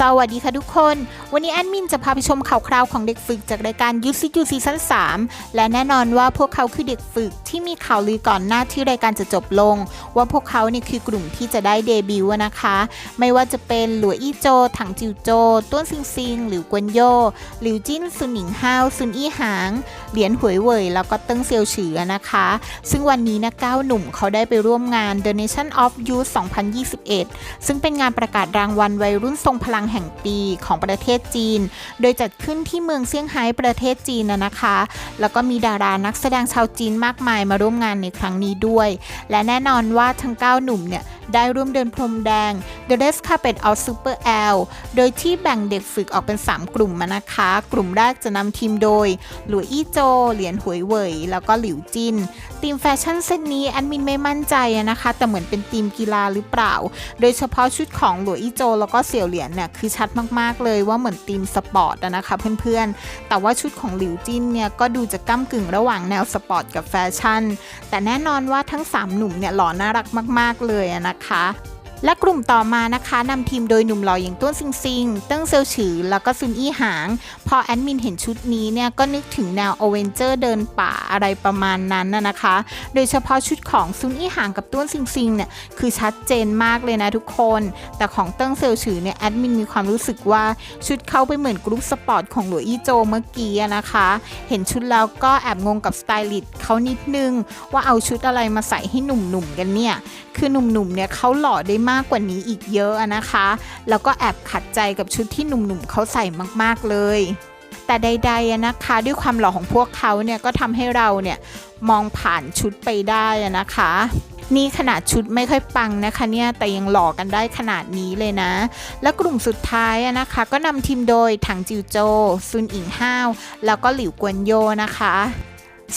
สวัสดีค่ะทุกคน วันนี้แอดมินจะพาไปชมข่าวคราวของเด็กฝึกจากรายการยูซิจูซีซั่น3และแน่นอนว่าพวกเขาคือเด็กฝึกที่มีข่าวลือก่อนหน้าที่รายการจะจบลง ว่าพวกเขาเนี่ยคือกลุ่มที่จะได้เดบิวต์นะคะ ไม่ว่าจะเป็นหลัวอี้โจ ถังจิวโจ ต้วนซิงซิงหลิวกวนโย หลิวจิ้น ซุนหนิงฮาว ซุนอี้หาง เหรียญหวยเว่ย แล้วก็เติ้งเซียวฉือนะคะ ซึ่งวันนี้นะเก้าหนุ่มเขาได้ไปร่วมงาน The Nation of Youth 2021 ซึ่งเป็นงานประกาศรางวัลวัยรุ่นทรงพลังแห่งปีของประเทศจีน โดยจัดขึ้นที่เมืองเซี่ยงไฮ้ประเทศจีนนะนะคะ แล้วก็มีดารานักแสดงชาวจีนมากมายมาร่วมงานในครั้งนี้ด้วย และแน่นอนว่าทั้ง 9 หนุ่มเนี่ยได้ร่วมเดินพรมแดง The Red Carpet of Super L โดยที่แบ่งเด็กฝึกออกเป็น 3 กลุ่มมานะคะ กลุ่มแรกจะนำทีมโดย หลุยอี้โจ เหรียญหวยเว่ยแล้วก็หลิวจินทีมแฟชั่นเซตนี้แอดมินไม่มั่นใจอะนะคะ แต่เหมือนเป็นทีมกีฬาหรือเปล่า โดยเฉพาะชุดของหลุยอี้โจ แล้วก็เสี่ยวเหรียญเนี่ยคือชัดมากๆเลยว่าเหมือนทีมสปอร์ตนะคะเพื่อนๆ แต่ว่าชุดของหลิวจินเนี่ยก็ดูจะก้ากึ่งระหว่างแนวสปอร์ตกับแฟชั่น แต่แน่นอนว่าทั้ง 3 หนุ่มเนี่ยหล่อน่ารักมาก ๆ เลยนะคะ และกลุ่มต่อมานะคะนำทีมโดยหนุ่มหล่ออย่างต้นซิงซิงเติ้งเซลฉือ แล้วก็ซุนอี้หาง พอแอดมินเห็นชุดนี้เนี่ยก็นึกถึงแนวอเวนเจอร์เดินป่าอะไรประมาณนั้นนะนะคะ โดยเฉพาะชุดของซุนอี้หางกับต้นซิงซิงเนี่ยคือชัดเจนมากเลยนะทุกคน แต่ของเติ้งเซลฉือเนี่ยแอดมินมีความรู้สึกว่าชุดเขาไปเหมือนกรุ๊ปสปอร์ตของหลวอี้โจเมื่อกี้นะคะ เห็นชุดแล้วก็แอบงงกับสไตลิสต์เขานิดนึงว่าเอาชุดอะไรมาใส่ให้หนุ่มๆกันเนี่ยคือหนุ่มๆเนี่ยเขาหล่อได้มากกว่านี้อีกเยอะนะคะ แล้วก็แอบขัดใจกับชุดที่หนุ่มๆเขาใส่มากๆเลย แต่ใดๆนะคะด้วยความหล่อของพวกเขาเนี่ยก็ทำให้เราเนี่ยมองผ่านชุดไปได้นะคะนี่ขนาดชุดไม่ค่อยปังนะคะเนี่ยแต่ยังหล่อกันได้ขนาดนี้เลยนะ และกลุ่มสุดท้ายนะคะ ก็นำทีมโดยถังจิวโจ ซุนอิงห้าว แล้วก็หลิวกวนโยนะคะ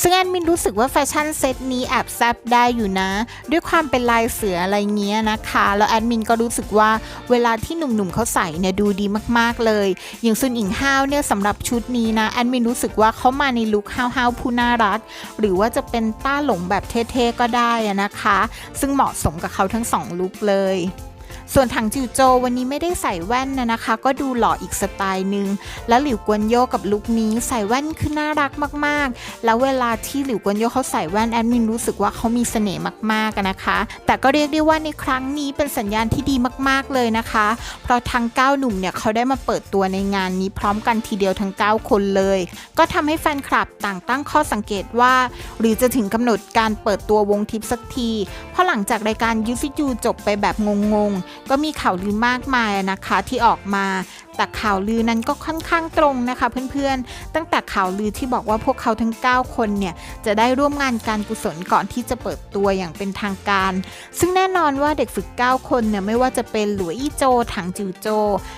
ซึ่งแอดมินรู้สึกว่าแฟชั่นเซตนี้แอบแซบได้อยู่นะ ด้วยความเป็นลายเสืออะไรเงี้ยนะคะ แล้วแอดมินก็รู้สึกว่าเวลาที่หนุ่มๆเขาใส่เนี่ยดูดีมากๆเลย อย่างซุนอิงห้าวเนี่ยสำหรับชุดนี้นะแอดมินรู้สึกว่าเขามาในลุคห้าวๆผู้น่ารัก หรือว่าจะเป็นต้าหลงแบบเท่ๆก็ได้นะคะ ซึ่งเหมาะสมกับเขาทั้งสองลุคเลย ส่วนถังจิวโจวันนี้ไม่ได้ใส่แว่นนะนะคะ ก็ดูหล่ออีกสไตล์หนึ่งแล้วหลิวกวนโยกับลุคนี้ใส่แว่นคือน่ารักมากๆ แล้วเวลาที่หลิวกวนโยเขาใส่แว่นแอดมินรู้สึกว่าเขามีเสน่ห์มากๆนะคะ แต่ก็เรียกได้ว่าในครั้งนี้เป็นสัญญาณที่ดีมากๆเลยนะคะ เพราะทั้ง 9 หนุ่มเนี่ยเขาได้มาเปิดตัวในงานนี้พร้อมกันทีเดียวทั้ง 9 คนเลย ก็ทำให้แฟนคลับต่างตั้งข้อสังเกตว่า หรือจะถึงกำหนดการเปิดตัววงทิปสักที เพราะหลังจากรายการยูซิจูจบไปแบบงงๆก็มีข่าวลือมากมายนะคะที่ออกมา แต่ข่าวลือนั้นก็ค่อนข้างตรงนะคะเพื่อนๆ ตั้งแต่ข่าวลือที่บอกว่าพวกเขาทั้ง 9 คนเนี่ยจะได้ร่วมงานการกุศลก่อนที่จะเปิดตัวอย่างเป็นทางการ ซึ่งแน่นอนว่าเด็กฝึก 9 คนเนี่ยไม่ว่าจะเป็นหลัวอี้โจ ถังจิวโจ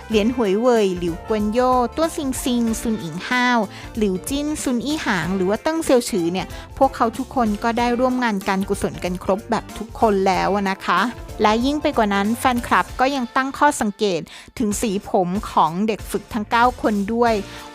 เหรียญหวยเว่ยหลิวกวนโยต้วนซิงซิงซุนอิงห้าวหลิวจิ้นซุนอี้หาง หรือว่าติ้งเซียวฉือเนี่ยพวกเขาทุกคนก็ได้ร่วมงานการกุศลกันครบแบบทุกคนแล้วนะคะ และยิ่งไปกว่านั้นแฟนคลับก็ยังตั้งข้อสังเกตถึงสีผมของเด็กฝึกทั้ง 9 คนด้วย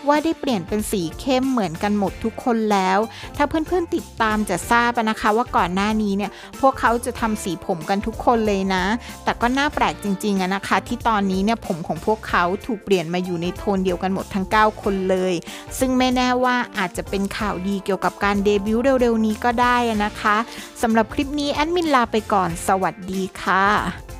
ว่าได้เปลี่ยนเป็นสีเข้มเหมือนกันหมดทุกคนแล้ว ถ้าเพื่อนๆติดตามจะทราบนะคะว่าก่อนหน้านี้เนี่ยพวกเขาจะทำสีผมกันทุกคนเลยนะ แต่ก็น่าแปลกจริงๆนะคะ ที่ตอนนี้เนี่ยผมของพวกเขาถูกเปลี่ยนมาอยู่ในโทนเดียวกันหมดทั้ง 9 คนเลย ซึ่งไม่แน่ว่าอาจจะเป็นข่าวดีเกี่ยวกับการเดบิวต์เร็วๆนี้ก็ได้นะคะสำหรับคลิปนี้แอดมินลาไปก่อน สวัสดีค่ะ